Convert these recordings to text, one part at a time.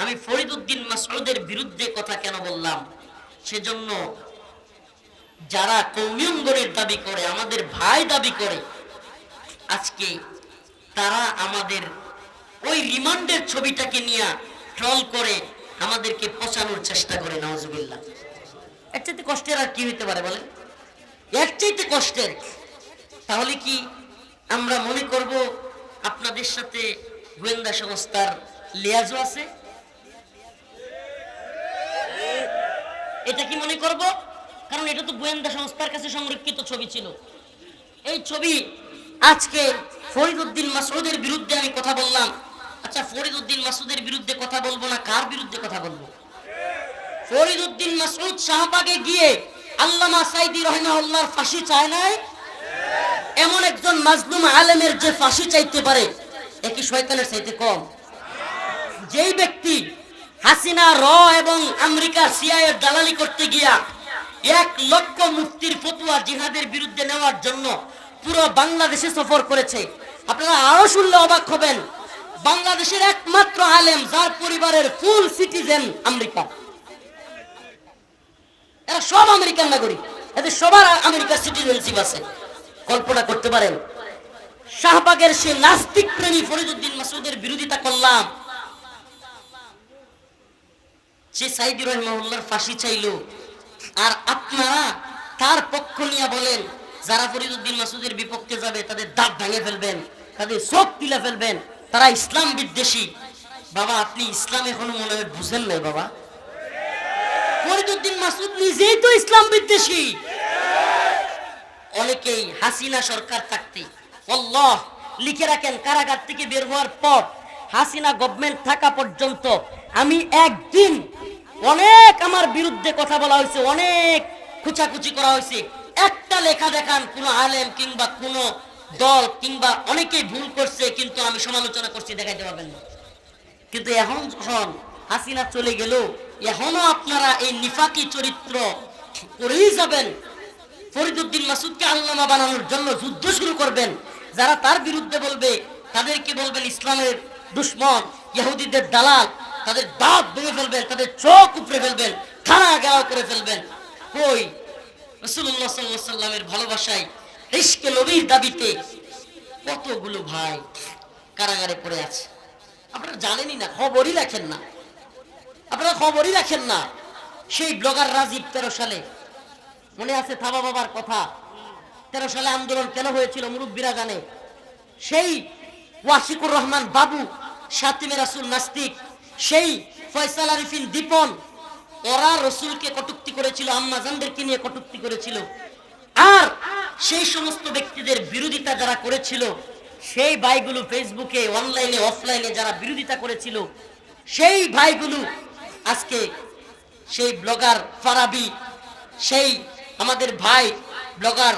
আমি ফরিদুদ্দিন মাসউদের বিরুদ্ধে কথা কেন বললাম? সেজন্য যারা কৌমিয়ঙ্গনের দাবি করে, আমাদের ভাই দাবি করে, আজকে তারা আমাদের ওই রিমান্ডের ছবিটাকে নিয়ে ট্রল করে আমাদেরকে পচানোর চেষ্টা করে নওয়াজুবিল্লাহ এর চাইতে কষ্টের আর কি হইতে পারে বলেন? এর চাইতে কষ্টের। তাহলে কি আমরা মনে করব আপনাদের সাথে গোয়েন্দা সংস্থার লিয়াজও আছে? এটা কি মনে করব? কারণ এটা তো গোয়েন্দা সংস্থার কাছে সংরক্ষিত ছবি ছিল। এই ছবি আজকে ফরিদউদ্দিন মাসুদের বিরুদ্ধে আমি কথা বললাম। আচ্ছা ফরিদউদ্দিন মাসুদের বিরুদ্ধে কথা বলব না? কার বিরুদ্ধে কথা বলব? ফরিদউদ্দিন মাসুদ শাহবাগে গিয়ে আল্লামা সাইদি রহমাউল্লাহর ফাঁসি চায় নাই? এমন একজন মাজলুম আলেমের যে ফাঁসি চাইতে পারে একই শয়তানের চাইতে কম? যেই ব্যক্তি হাসিনা, র এবং আমেরিকার সিআইয়ের দালালি করতে গিয়া এক লক্ষ মুক্তির ফতুয়া জিহাদের বিরুদ্ধে নেওয়ার জন্য পুরো বাংলাদেশে সফর করেছে। আপনারা আরও শুনলে অবাক হবেন, বাংলাদেশের একমাত্র আলেম, যার পরিবারের ফুল সিটিজেন আমেরিকা। এরা সব আমেরিকান নাগরিক, এদের সবার আমেরিকার সিটিজেনশিপ আছে। কল্পনা করতে পারেন, শাহবাগের সে নাস্তিক প্রেমী ফরিদুদ্দিন মাসুদের বিরোধিতা করলাম সে সাইদি রহমাউল্লাহর ফাঁসি চাইলো। আর আপনারা তার পক্ষ নিয়ে বলেন, যারা ফরিদুদ্দিন মাসুদের বিপক্ষে যাবে, তাদের দাঁত ভেঙে ফেলবেন, তাদের চোখ তুলে ফেলবেন, তারা ইসলাম বিদ্বেষী। বাবা, আপনি ইসলাম এখনও মনে হয় বুঝেন নাই বাবা। ফরিদুদ্দিন মাসুদ নিজেই তো ইসলাম বিদ্বেষী। অনেকেই হাসিনা সরকার থাকতে আল্লাহ, লিখে রাখেন, কারাগার থেকে বের হওয়ার পর হাসিনা গভর্নমেন্ট থাকা পর্যন্ত আমি একদিন অনেক আমার বিরুদ্ধে কথা বলা হয়েছে, অনেক খুচাখুচি করা হয়েছে। একটা লেখা দেখান কোন আলেম কিংবা কোন দল কিংবা অনেকেই ভুল করছে, কিন্তু আমি সমালোচনা করছি, দেখাইতে পারবেন না। কিন্তু এখন যখন হাসিনা চলে গেল, এখনও আপনারা এই নিফাকি চরিত্র করেই যাবেন। ফরিদুদ্দিন মাসুদকে আল্লামা বানানোর জন্য যুদ্ধ শুরু করবেন। যারা তার বিরুদ্ধে বলবে, তাদেরকে বলবেন ইসলামের দুশ্মন, ইহুদিদের দালাল। তাদের দাঁত ভেঙে ফেলবেন তাদের চোখ উপড়ে ফেলবেন খানা গেরাও করে ফেলবেন কই? রসুল্লাহ সাল্লামের ভালোবাসায় ইশকে নবীর দাবিতে কতগুলো ভাই কারাগারে পড়ে আছে। আপনারা জানেনই না, খবরই রাখেন না। আপনারা খবরই রাখেন না। সেই ব্লগার রাজীব তেরো সালে, মনে আছে থাবা বাবার কথা? তেরো সালে আন্দোলন কেন হয়েছিল মুরব্বীরা জানে? সেই ওয়াসিকুর রহমান বাবু সাতিমে রাসুল নাস্তিক সেই ফয়সাল আরিফিন দীপন ওরা রসুলকে কটুক্তি করেছিল, আম্মাজানদেরকে নিয়ে কটুক্তি করেছিল। আর সেই সমস্ত ব্যক্তিদের বিরোধিতা যারা করেছিল, সেই ভাইগুলো ফেসবুকে, অনলাইনে, অফলাইনে যারা বিরোধিতা করেছিল, সেই ভাইগুলো আজকে সেই ব্লগার ফারাবি, সেই আমাদের ভাই ব্লগার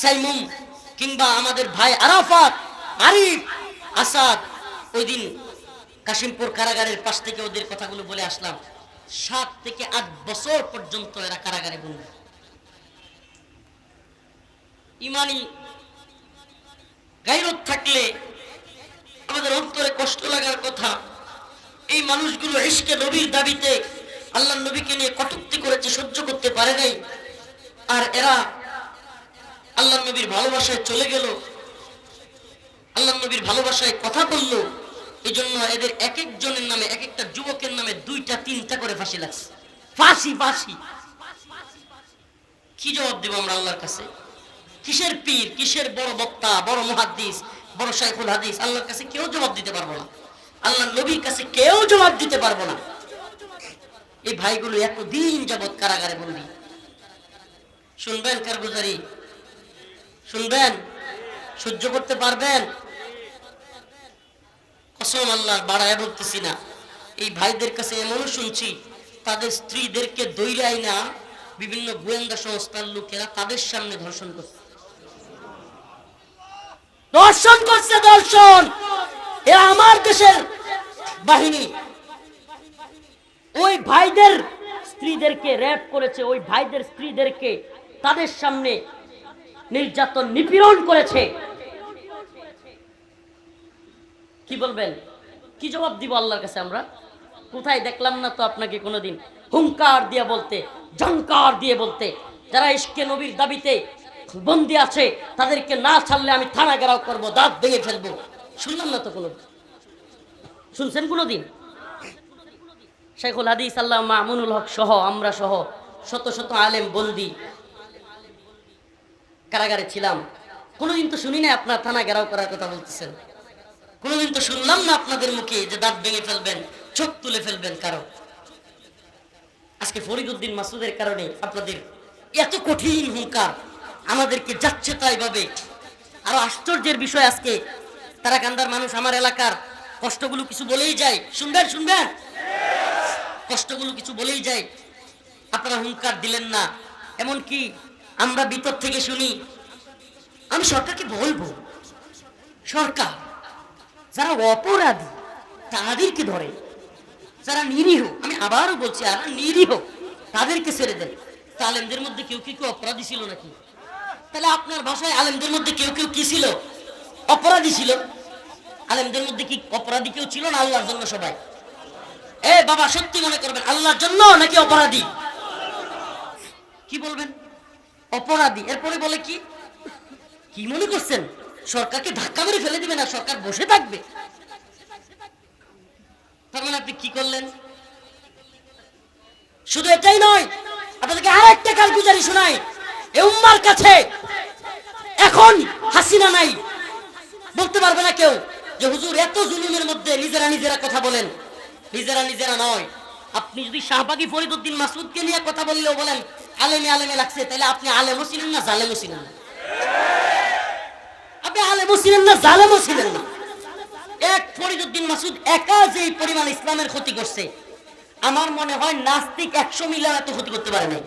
সাইমুম, কিংবা আমাদের ভাই আরাফাত, আরিফ আসাদ, ওই দিন কাশিমপুর কারাগারের পাশ থেকে ওদের কথাগুলো বলে আসলাম। সাত থেকে আট বছর পর্যন্ত এরা কারাগারে বন্দি। ইমানি গাইরত থাকলে আমাদের অন্তরে কষ্ট লাগার কথা। এই মানুষগুলো ইশকে নবীর দাবিতে আল্লাহ নবীকে নিয়ে কটুক্তি করেছে, সহ্য করতে পারে নাই। আর এরা আল্লাহ নবীর ভালোবাসায় চলে গেল। আল্লাহ নবীর ভালোবাসায় কথা বলল। এই জন্য এদের এক একজনের নামে এক একটা যুবকের নামে দুইটা, তিনটা করে ফাঁসি লাগছে। ফাঁসি ফাঁসি। কি জবাব দেব আমরা আল্লাহর কাছে? কিসের পীর, কিসের বড় বক্তা, বড় মুহাদ্দিস, বড় শাইখুল হাদিস? আল্লাহর কাছে কেউ জবাব দিতে পারব না। আল্লাহ নবীর কাছে কেউ জবাব দিতে পারব না। এই ভাইগুলো এতদিন যাবৎ কারাগারে বন্দি। শুনবেন কারগুজারি? শুনবেন? সহ্য করতে পারবেন? কসম আল্লাহ বাড়ায় বলতেছি না। এই ভাইদের কাছে এমনও শুনছি, তাদের স্ত্রীদেরকে দৈরাই না, বিভিন্ন গোয়েন্দা সংস্থার লোকেরা তাদের সামনে ধর্ষণ করছে। দর্শন করছে দর্শন এ আমার দেশের বাহিনী। ওই ভাইদের স্ত্রীদেরকে র্যাপ করেছে, ওই ভাইদের স্ত্রীদেরকে তাদের সামনে নির্যাতন নিপীড়ন করেছে। কি বলবেন? কি জবাব দিব আল্লাহর কাছে আমরা? কোথায় দেখলাম না তো আপনাকে কোনোদিন? হুঙ্কার দিয়ে বলতে জঙ্কার দিয়ে বলতে, যারা ইশকে নবীর দাবিতে বন্দি আছে, তাদেরকে না ছাড়লে আমি থানা গেরাও করব, দাঁত ভেঙে ফেলব। শুনলাম না তো কোনো শুনছেন কোনোদিন? শেখুল হাদিস, আল্লাহ মামুনুল হক সহ, আমরা সহ শত শত আলেম বন্দি কারাগারে ছিলাম। কোনোদিন তো শুনি না আপনার থানা গেরাও করার কথা বলতেছেন। কোনোদিন তো শুনলাম না আপনাদের মুখে যে দাঁত ভেঙে ফেলবেন, চোখ তুলে ফেলবেন কারও। আজকে ফরিদুদ্দিন মাসুদের কারণে আপনাদের এত কঠিন হুঙ্কার আমাদেরকে যাচ্ছে তাই ভাবে। আরও আশ্চর্যের বিষয় আজকে, তারা কান্দার মানুষ আমার এলাকার, কষ্টগুলো কিছু বলেই যায়। শুনবেন শুনবেন? কষ্টগুলো কিছু বলেই যায়। আপনারা হুঙ্কার দিলেন না। এমন কি আমরা ভিতর থেকে শুনি, আমি সরকারকে বলব, সরকার যারা অপরাধী, তাদেরকে ধরে। যারা নিরীহ, আমি আবারও বলছি আর নিরীহ, তাদেরকে ছেড়ে দেন। তা আলেমদের মধ্যে কেউ কি কেউ অপরাধী ছিল নাকি? তাহলে আপনার ভাষায় আলেমদের মধ্যে কেউ কেউ কি ছিল? অপরাধী ছিল। আলেমদের মধ্যে কি অপরাধী কেউ ছিল না আল্লাহর জন্য সবাই? এ বাবা, সত্যি মনে করবেন, আল্লাহর জন্য নাকি অপরাধী? কি বলবেন? অপরাধী। এরপরে বলে কি? কি মনে করছেন? সরকারকে ধাক্কা মেরে ফেলে দিবে না, সরকার বসে থাকবে। তার মানে আপনি কি করলেন? শুধু এটাই নয়, আপনাদেরকে আর একটা কালগুজারি শোনাই। এ উম্মার কাছে এখন হাসিনা নাই। বলতে পারবে না কেউ যে হুজুর, এত জুলুমের মধ্যে নিজেরা নিজেরা কথা বলেন। নিজেরা নিজেরা নয়। আপনি যদি শাহবাগী ফরিদুদ্দিন মাসুদকে নিয়ে কথা বললেও বলেন, আলেমে আলেমে লাগছে, তাহলে আপনি আলেমও ছিলেন না জালেমও ছিলেন না। আপনি আলেমও ইসলামের ক্ষতি করছে, আমার মনে হয় নাস্তিক একশো এত ক্ষতি করতে পারে নাই।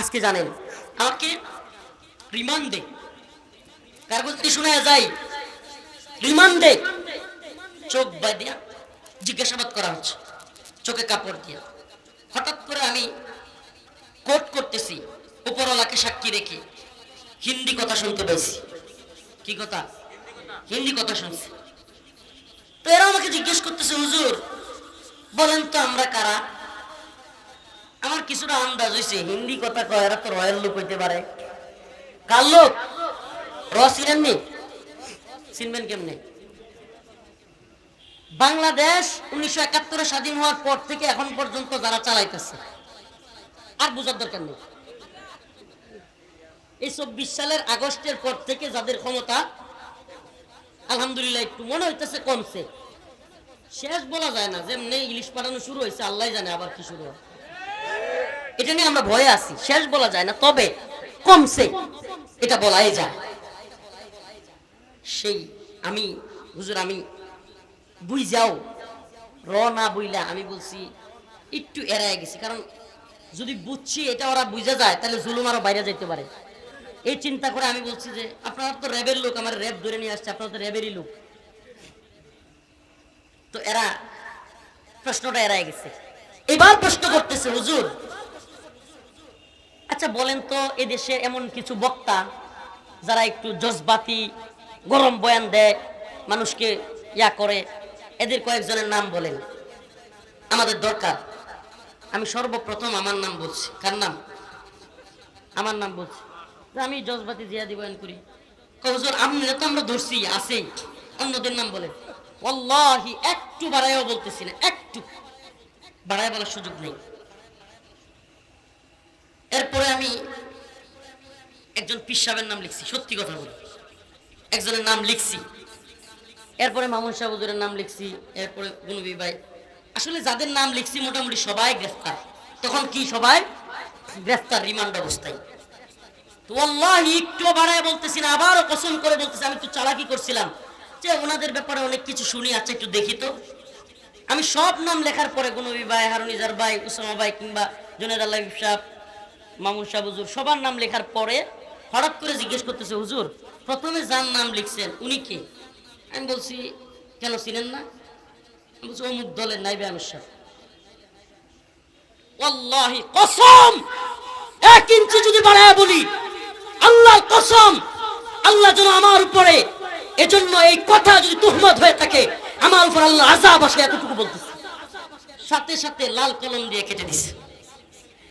আজকে জানেন, আমাকে রিমান্ডে শোনা যায়, রিমান্ডে চোখ বাঁধিয়া জিজ্ঞাসাবাদ করা হচ্ছে, চোখে কাপড় দিয়া। হঠাৎ করে আমি কোট করতেছি, উপরওয়ালাকে সাক্ষী রেখে। হিন্দি কথা শুনতে পেয়েছি কি কথা? হিন্দি কথা শুনছি। তো এরা আমাকে জিজ্ঞেস করতেছে, হুজুর, বলেন তো আমরা কারা? আমার কিছুটা আন্দাজ হয়েছে হিন্দি কথা কয়, এরা তো রয়্যাল লোক হইতে পারে। কার লোক? র চিনেননি চিনবেন কেমনে? বাংলাদেশ উনিশশো একাত্তরে স্বাধীন হওয়ার পর থেকে এখন পর্যন্ত যারা চালাইতেছে, আর বোঝার দরকার নেই। এই চব্বিশ সালের আগস্টের পর থেকে যাদের ক্ষমতা, আলহামদুলিল্লাহ একটু মনে হইতেছে কমছে। শেষ বলা যায় না, যেমনি ইলিশ পাঠানো শুরু হয়েছে, আল্লাহ জানে আবার কি শুরু হবে। এটা নিয়ে আমরা ভয়ে আছি, শেষ বলা যায় না, তবে কমছে, এটা বলাই যায়। সেই আমি, হুজুর আমি বুঝ যাও র না বুঝলা আমি বলছি, একটু এড়ায় গেছি, কারণ যদি বুঝছি এটা ওরা বুঝা যায়, তাহলে জুলুম আরও বাইরে যেতে পারে। এই চিন্তা করে আমি বলছি যে, আপনারা তো র্যাবের লোক, আমার র্যাব ধরে নিয়ে আসছে, আপনারা তো র্যাবেরই লোক। তো এরা, প্রশ্নটা এড়ায় গেছে। এবার প্রশ্ন করতেছে, হুজুর আচ্ছা বলেন তো এদেশে এমন কিছু বক্তা যারা একটু জজবাতি, গরম বয়ান দেয়, মানুষকে ইয়া করে, এদের কয়েকজনের নাম বলেন। আমাদের দরকার। আমি সর্বপ্রথম আমার নাম বলছি। কার নাম? আমার নাম বলছি। আমি জজবাতি জিয়াদি বয়ান করি। কয়, হুজুর, আপনি তো আমরা ধরছি, আছেই। অন্যদের নাম বলেন ওয়াল্লাহি, একটু বাড়াইও বলতেছি না, একটু। বাড়ায় বলার সুযোগ নেই। এরপরে আমি একজন পিসাবের নাম লিখছি, সত্যি কথা বলি। একজনের নাম লিখছি। এরপরে মামুন শাহ নাম লিখছি, এরপরে গুনবি ভাই। আসলে যাদের নাম লিখছি, মোটামুটি সবাই গ্রেফতার। তখন কি সবাই? গ্রেফতার, রিমান্ড অবস্থায়। একটু বাড়ায় না, আবারও করে আমি একটু করছিলাম। যে ওনাদের ব্যাপারে অনেক কিছু শুনি আচ্ছা একটু দেখি তো। আমি সব নাম লেখার পরে ভাই ভাই ভাই কিংবা আল্লাহ সাহ সবার নাম লেখার পরে হঠাৎ করে জিজ্ঞেস করতেছে, হুজুর, প্রথমে যার নাম লিখছেন, উনি কে? আমি বলছি, কেন ছিলেন না? আমি বলছি, অমুক দলের নাইবে আমির ওয়াল্লাহি কসম! এক ইঞ্চি যদি বাড়ায় বলি আল্লাহর কসম, আল্লাহ যেন আমার উপরে এজন্য এই কথা যদি তুহমত হয়ে থাকে, আমার উপর আল্লাহ আজাব আসে এতটুকু বলতেছে। সাথে সাথে লাল কলম দিয়ে কেটে দিছে।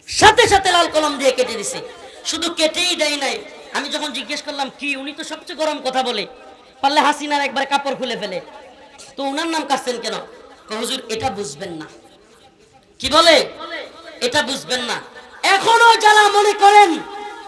সাথে সাথে লাল কলম দিয়ে কেটে দিছে। শুধু কেটেই দেয় নাই। আমি যখন জিজ্ঞেস করলাম, কি, উনি তো সবচেয়ে গরম কথা বলে? পারলে হাসিনার একবার কাপড় খুলে ফেলে। তো উনার নাম কাটছেন কেন? হুজুর, এটা বুঝবেন না। কি বলে? এটা বুঝবেন না। এখনও যারা মনে করেন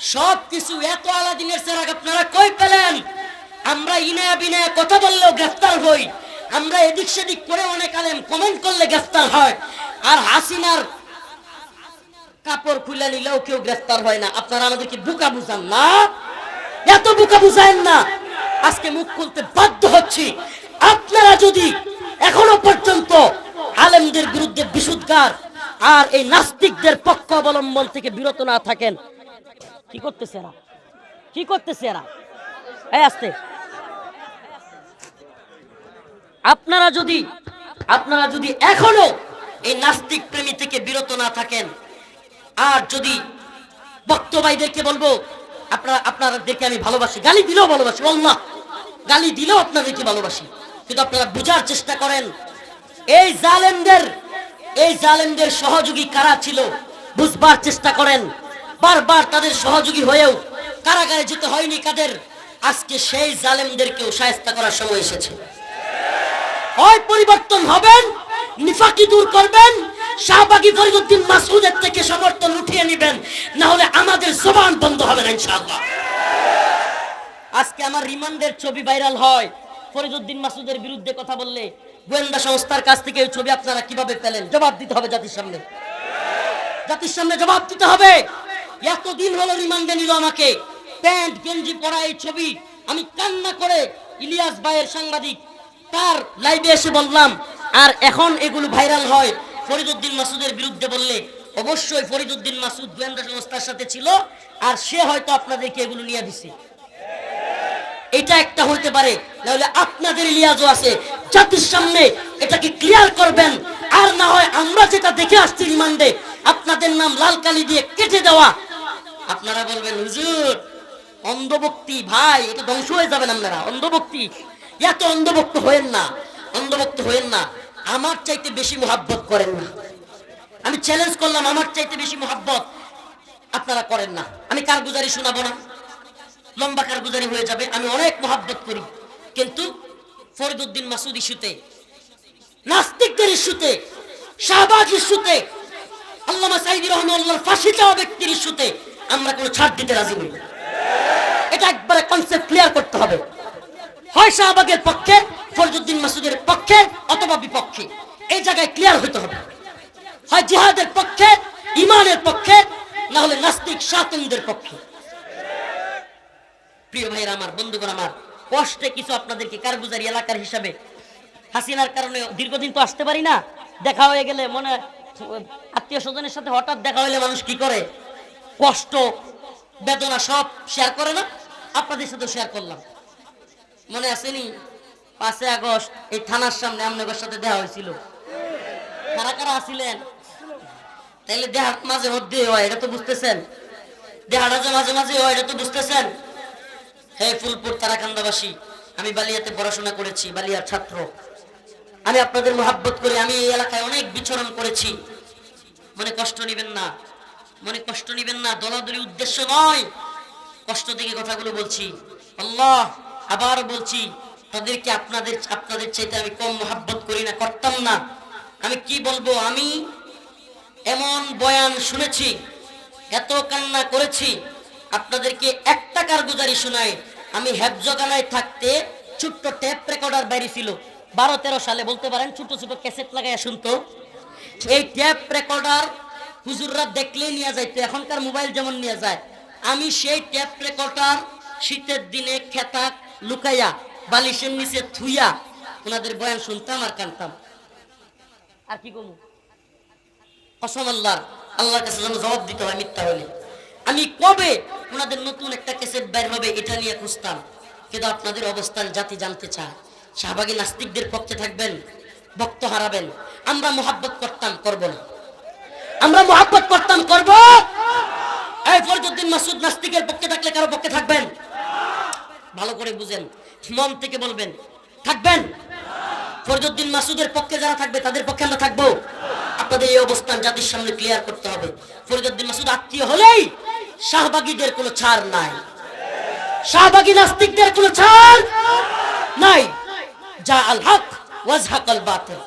সব কিছু এত আলাদিনের চেরাগ আপনারা কই পেলেন? আমরা ইনায়া বিনায়া কথা বললেও গ্রেফতার হই। আমরা এদিক সেদিক করে অনেক আলেম কমেন্ট করলে গ্রেফতার হয়। আর হাসিনার কাপড় খুলে নিলেও কেউ গ্রেফতার হয় না। আপনারা আমাদেরকে বুকা বুঝান না? এত বুকা বুঝায়েন না। আজকে মুখ খুলতে বাধ্য হচ্ছি। আপনারা যদি এখনও পর্যন্ত আলেমদের বিরুদ্ধে বিশুদ্ধার আর এই নাস্তিকদের পক্ষ অবলম্বন থেকে বিরত না থাকেন কি করতেছে এরা? কি করতেছে এরা? এই আসতে। আপনারা যদি আপনারা যদি এখনও এই নাস্তিক প্রেমী থেকে বিরত না থাকেন, আর যদি বক্তবাইদেরকে বলব, আপনারা, আপনাদেরকে আমি ভালোবাসি, গালি দিলেও ভালোবাসি আল্লাহ গালি দিলেও আপনাদেরকে ভালোবাসি, কিন্তু আপনারা বোঝার চেষ্টা করেন, এই জালেমদের এই জালেমদের সহযোগী কারা ছিল, বুঝবার চেষ্টা করেন বারবার তাদের সহযোগী হয়েও কারাগারে যেতে হয়নি কাদের। আজকে সেই জালেমদেরকেও সায়স্তা করার সময় এসেছে। হয় পরিবর্তন হবেন, নিফাকি দূর করবেন, শাহবাগী ফরিদুদ্দিন মাসুদের থেকে সমর্থন উঠিয়ে নেবেন না হলে আমাদের জবান বন্ধ হবে না ইনশাআল্লাহ। আজকে আমার রিমান্ডের ছবি ভাইরাল হয়। ফরিদুদ্দিন মাসুদের বিরুদ্ধে কথা বললে গোয়েন্দা সংস্থার কাছ থেকে এই ছবি আপনারা কীভাবে পেলেন? জবাব দিতে হবে জাতির সামনে। জাতির সামনে জবাব দিতে হবে। এতদিন হলো রিমান্ডে নিল আমাকে। প্যান্ট, গেঞ্জি পরা এই ছবি। আমি কান্না করে ইলিয়াস ভাইয়ের সাংবাদিক, তার লাইভে এসে বললাম, আর এখন এগুলো ভাইরাল হয় ফরিদুদ্দিন মাসুদের বিরুদ্ধে বললে। অবশ্যই ফরিদুদ্দিন মাসুদ গোয়েন্দা সংস্থার সাথে ছিল, আর সে হয়তো আপনাদেরকে এগুলো নিয়ে দিছে। এটা একটা হইতে পারে, নাহলে আপনাদের লিয়াজও আছে। জাতির সামনে এটাকে ক্লিয়ার করবেন, আর না হয় আমরা যেটা দেখে আসছি রিমান্ডে, আপনাদের নাম লাল কালি দিয়ে কেটে দেওয়া। আপনারা বলবেন, হুজুর, অন্ধভক্তি, ভাই, এটা ধ্বংস হয়ে যাবেন আপনারা। অন্ধভক্তি, এত অন্ধভক্ত হয়েন না, অন্ধভক্ত হয়েন না। আমার চাইতে বেশি মোহাব্বত করেন না। আমি চ্যালেঞ্জ করলাম, আমার চাইতে বেশি মোহাব্বত আপনারা করেন না। আমি কারগুজারি শোনাবো না। লম্বা কারগুজারি হয়ে যাবে। আমি অনেক মোহাব্বত করি। কিন্তু ফরিদুদ্দিন মাসুদ ইস্যুতে, নাস্তিকদের ইস্যুতে শাহবাজ ইস্যুতে, আল্লামা সাইদি রহমাল্লাহর ফাঁসি চাওয়া ব্যক্তির ইস্যুতে আমরা কোনো ছাড় দিতে রাজি নই। এটা একবারে কনসেপ্ট ক্লিয়ার করতে হবে। হয় শাহবাগের পক্ষে ফরিদুদ্দিন মাসুদের পক্ষে, অথবা বিপক্ষে। এই জায়গায় ক্লিয়ার হতে হবে। হয় জিহাদের পক্ষে, ইমানের পক্ষে, না হলে নাস্তিক শাতনদের পক্ষে। প্রিয় ভাইয়ের আমার, বন্ধুগণ আমার, কষ্টে কিছু আপনাদেরকে কারগুজারি এলাকার হিসাবে হাসিনার কারণে দীর্ঘদিন তো আসতে পারি না। দেখা হয়ে গেলে মনে আত্মীয় স্বজনের সাথে হঠাৎ দেখা হইলে মানুষ কি করে? কষ্ট, বেদনা সব শেয়ার করে না? আপনাদের সাথে শেয়ার করলাম। মনে আসেনি পাঁচই আগস্ট এই থানার সামনে আপনাদের সাথে দেখা হয়েছিল। কারা কারা আসিলেন তাইলে দেহার মাঝে মধ্যে হয়, এটা তো বুঝতেছেন। দেহাটা যে মাঝে মাঝে হয়, এটা তো বুঝতেছেন। হে ফুলপুর তারাকান্দাবাসী, আমি বালিয়াতে পড়াশোনা করেছি, বালিয়ার ছাত্র। আমি আপনাদের মোহাব্বত করি, আমি এই এলাকায় অনেক বিচরণ করেছি। মনে কষ্ট নিবেন না। মনে কষ্ট নিবেন না দলাদলি উদ্দেশ্য নয়। কষ্ট থেকে কথাগুলো বলছি। আল্লাহ আবার বলছি, তাদেরকে আপনাদের আপনাদের চাইতে আমি কম মোহাব্বত করি না, করতাম না। আমি কি বলব? আমি এমন বয়ান শুনেছি, এত কান্না করেছি, আপনাদেরকে একটা কারগুজারি শোনাই, আমি হেফজগানায় থাকতে ছোট্ট টেপ রেকর্ডার বাইরে ছিল। বারো তেরো সালে, বলতে পারেন, ছোট ছোট ক্যাসেট লাগাইয়া শুনতো। এই ট্যাপ রেকর্ডার হুজুররা দেখলেই নিয়ে যাইতো এখনকার মোবাইল যেমন নিয়ে যায়। আমি সেই ট্যাপ রেকর্ডার শীতের দিনে খেতা লুকাইয়া বালিশের নিচে থুইয়া ওনাদের বয়ান শুনতাম আর কানতাম। আর কি কমু? কসম আল্লাহ আল্লাহর কাছে যেন জবাব দিতে হয় মিথ্যা হলে। আমি কবে ওনাদের নতুন একটা কেসেট বের হবে এটা নিয়ে খুঁজতাম। কিন্তু আপনাদের অবস্থান জাতি জানতে চায়। শাহবাগী নাস্তিকদের পক্ষে থাকবেন ভক্ত হারাবেন। আমরা মোহাব্বত করতাম করব না। আমরা মোহাব্বত করতাম করব। এই ফরজুদ্দিন মাসুদ নাস্তিকের পক্ষে থাকলে কারও পক্ষে থাকবেন? ভালো করে বুঝেন, মন থেকে বলবেন। থাকবেন? ফরজুদ্দিন মাসুদের পক্ষে যারা থাকবে, তাদের পক্ষে আমরা থাকব। আপনাদের এই অবস্থান জাতির সামনে ক্লিয়ার করতে হবে। ফরিদুদ্দিন মাসুদ আত্মীয় হলেই শাহবাগীদের কোনো ছাড় নাই। শাহবাগী নাস্তিকদের কোনো ছাড় নাই। যা আল হক ওয়াজহাক আল বাতিল।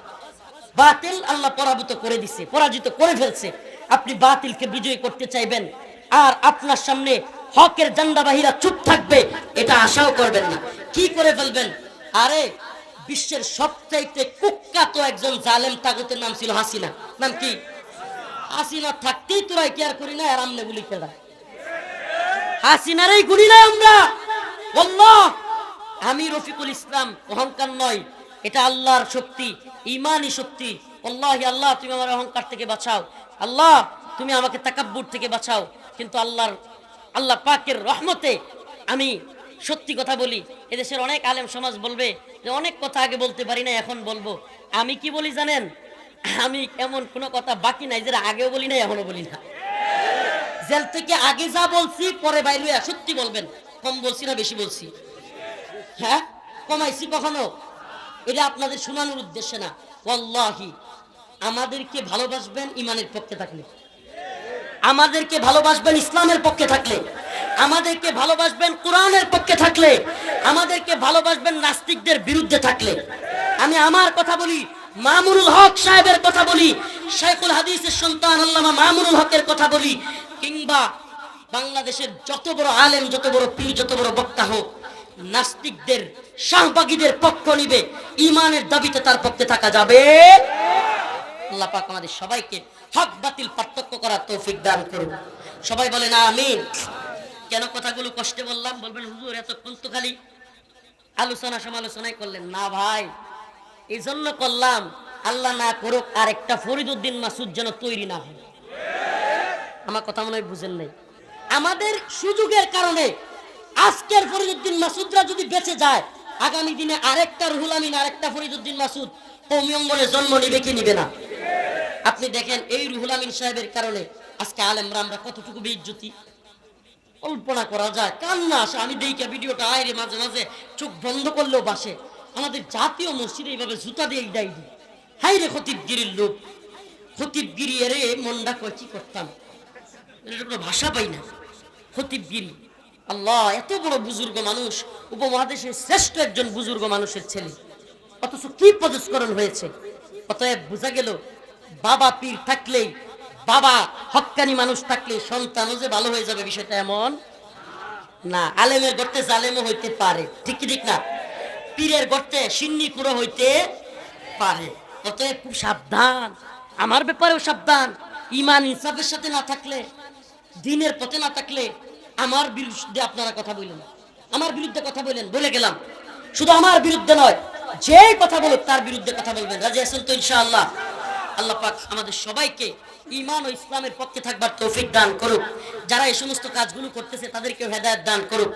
বাতিল আল্লাহ পরাভূত করে দিছে, পরাজিত করে ফেলছে। আপনি বাতিলকে বিজয় করতে চাইবেন, আর আপনার সামনে হকের জান্ডাবাহীরা চুপ থাকবে, এটা আশাও করবেন না। কি করে ফেলবেন? আরে, বিশ্বের সবচাইতে কুখ্যাত একজন জালেম তাগুতের নাম ছিল হাসিনা। নাম কি? হাসিনা থাকতেই তোরাই কেয়ার করি না, আর আমনে গুলি কেডা হাসিনারই গুলি না আমরা। আল্লাহ! আমি রফিকুল ইসলাম অহংকার নয়, এটা আল্লাহর শক্তি। ইমানই শক্তি আল্লাহ আল্লাহ, তুমি আমার অহংকার থেকে বাঁচাও। আল্লাহ, তুমি আমাকে তাকাব্বুর থেকে বাঁচাও। কিন্তু আল্লাহর, আল্লাহ পাকের রহমতে আমি সত্যি কথা বলি, এদেশের অনেক আলেম সমাজ বলবে যে অনেক কথা আগে বলতে পারি না এখন বলব। আমি কি বলি জানেন? আমি এমন কোনো কথা বাকি নাই যেটা আগেও বলি না এখনও বলি না। জেল থেকে আগে যা বলছি, পরে বাইরে সত্যি বলবেন? কম বলছি না, বেশি বলছি? হ্যাঁ? কমাইছি কখনো? এটা আপনাদের শোনানোর উদ্দেশ্যে না। ওয়াল্লাহি, আমাদেরকে ভালোবাসবেন ইমানের পক্ষে থাকলে। আমাদেরকে ভালোবাসবেন ইসলামের পক্ষে থাকলে। আমাদেরকে ভালোবাসবেন কোরআনের পক্ষে থাকলে। আমাদেরকে ভালোবাসবেন নাস্তিকদের বিরুদ্ধে থাকলে। আমি আমার কথা বলি, মামুনুল হক সাহেবের কথা বলি শেখুল হাদিসের সন্তান আল্লামা মামুনুল হকের কথা বলি, কিংবা বাংলাদেশের যত বড় আলেম, যত বড় পীর, যত বড় বক্তা হোক নাস্তিকদের, শাহবাগীদের পক্ষ নিবে। ইমানের দাবিতে তার পক্ষে থাকা যাবে। আল্লাহ পাক আমাদের সবাইকে হক, বাতিল, পার্থক্য করার তৌফিক দান করুন। সবাই বলে না আমিন। কেন কথাগুলো কষ্টে বললাম? বলবেন, হুজুর, এতক্ষণ তো খালি আলোচনা সমালোচনাই করলেন। না ভাই এই জন্য করলাম, আল্লাহ না করুক আর একটা ফরিদুদ্দিন মাসুদ যেন তৈরি না হয়। আমার কথা মনে হয় বুঝেন নাই। আমাদের সুযোগের কারণে আজকের ফরিদুদ্দিন মাসুদরা যদি বেঁচে যায়, আগামী দিনে আরেকটা রুহুল আমিন, আরেকটা ফরিদুদ্দিন মাসুদ কৌমি জন্ম নিবে কি নিবে না? আপনি দেখেন এই রুহুল আমিন সাহেবের কারণে আজকে আলেমরা আমরা কতটুকু বেইজ্জতি? কল্পনা করা যায়, কান্না আসে। আমি দেখি ভিডিওটা আয়রে মাঝে মাঝে চোখ বন্ধ করলেও বাসে। আমাদের জাতীয় মসজিদে এইভাবে জুতা দিয়ে ডাই দিই। হাই রে খতিবগিরির লোক খতিবগিরি এরে মনটা কয়, কি করতাম? এটা কোনো ভাষা পাই না। খতিবগিরি। আল্লাহ, এত বড় বুজুর্গ মানুষ, উপমহাদেশের শ্রেষ্ঠ একজন বুজুর্গ মানুষের ছেলে। অথচ কি পদস্করণ হয়েছে? অতএব বোঝা গেল, বাবা পীর থাকলেই, বাবা হক্কানি মানুষ থাকলে সন্তানও যে ভালো হয়ে যাবে বিষয়টা এমন না। আলেমের গর্তে জালেমও হইতে পারে, ঠিক ঠিক না? পীরের গর্তে সিন্নি কুড়ো হইতে পারে। অতএব খুব সাবধান, আমার ব্যাপারেও সাবধান। ইমান ইনসাফের সাথে না থাকলে, দিনের পথে না থাকলে আমার বিরুদ্ধে আপনারা কথা বললেন। আমার বিরুদ্ধে কথা বললেন, বলে গেলাম। শুধু আমার বিরুদ্ধে নয়, যে কথা বলুক তার বিরুদ্ধে কথা বলবেন। রাজি আসেন তো ইনশাআল্লাহ? আল্লাহ পাক আমাদের সবাইকে ইমান ও ইসলামের পক্ষে থাকবার তৌফিক দান করুক। যারা এই সমস্ত কাজগুলো করতেছে তাদেরকেও হেদায়ত দান করুক।